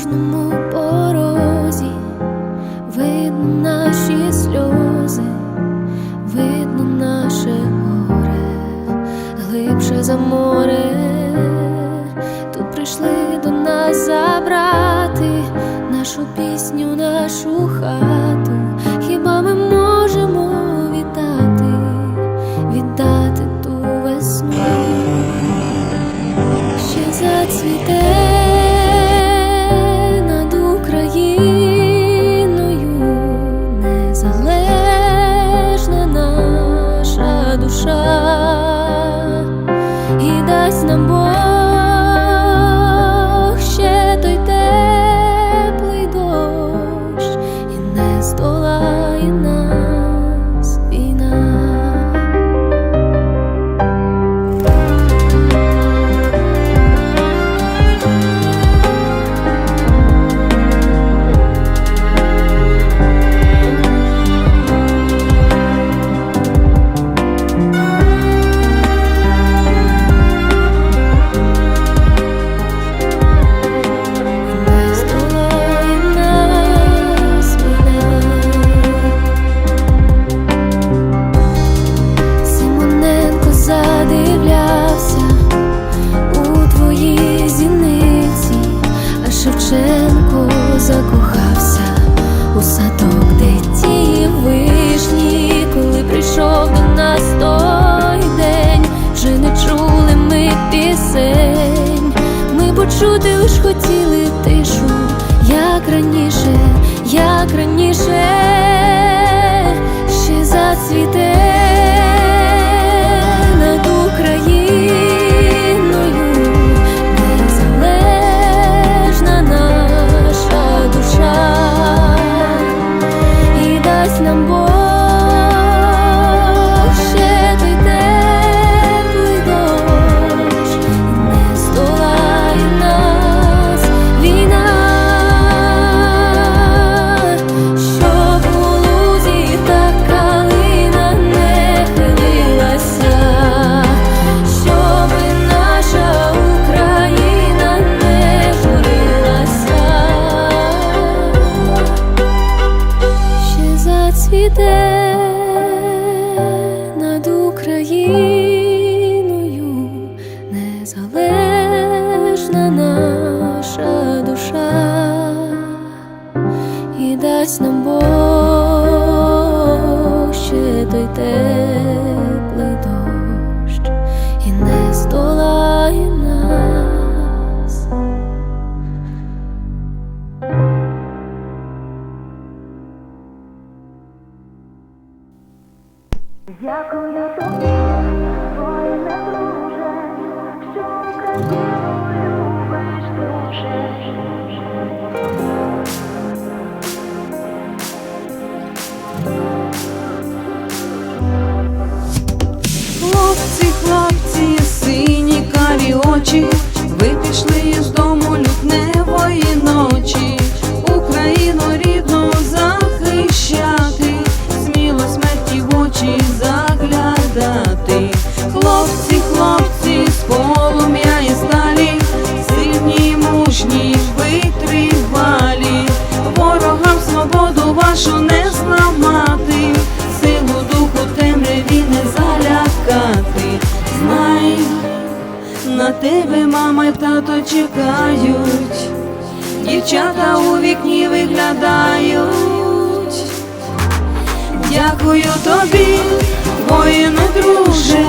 кожному порозі видно наші сльози, видно наше горе, глибше за море. Тут прийшли до нас забрати нашу пісню, нашу хату. Де ті вишні, коли прийшов до нас той день, вже не чули ми пісень. Ми почути лиш хотіли тишу, як раніше, як раніше, дасть нам Бог ще той теплий карі очі, ви пішли з дому лютневої ночі, Україну рідну захищати, сміло смерті в очі заглядати. Хлопці, мама й тато чекають, дівчата у вікні виглядають. Дякую тобі, воїну друже,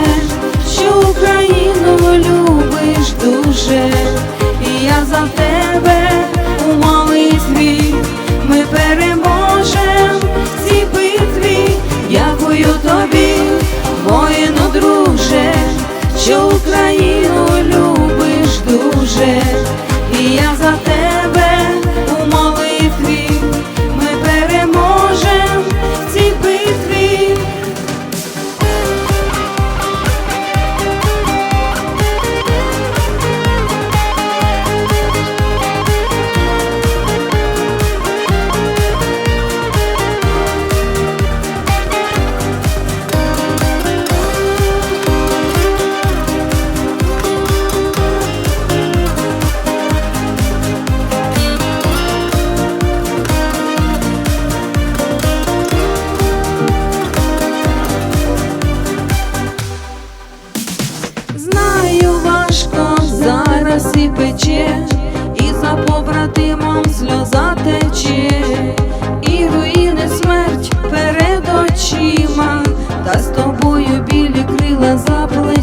що Україну любиш дуже, і я за тебе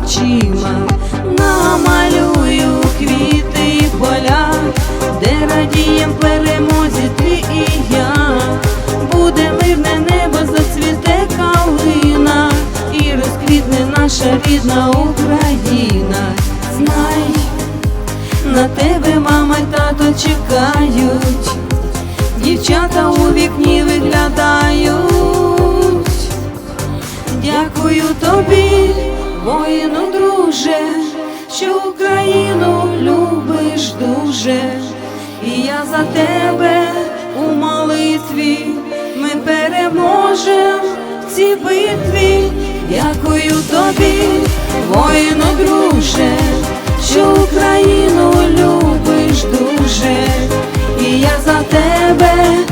плечима, намалюю квіти і поля, де радієм перемозі ти і я, буде мирне небо, зацвіте калина, і розквітне наша рідна Україна. Знай, на тебе мама й тато чекають, дівчата у вікні виглядають. Дякую тобі, дуже, що Україну любиш дуже, і я за тебе у молитві ми переможем в цій битві, дякую тобі, воїну, друже, що Україну любиш дуже, і я за тебе.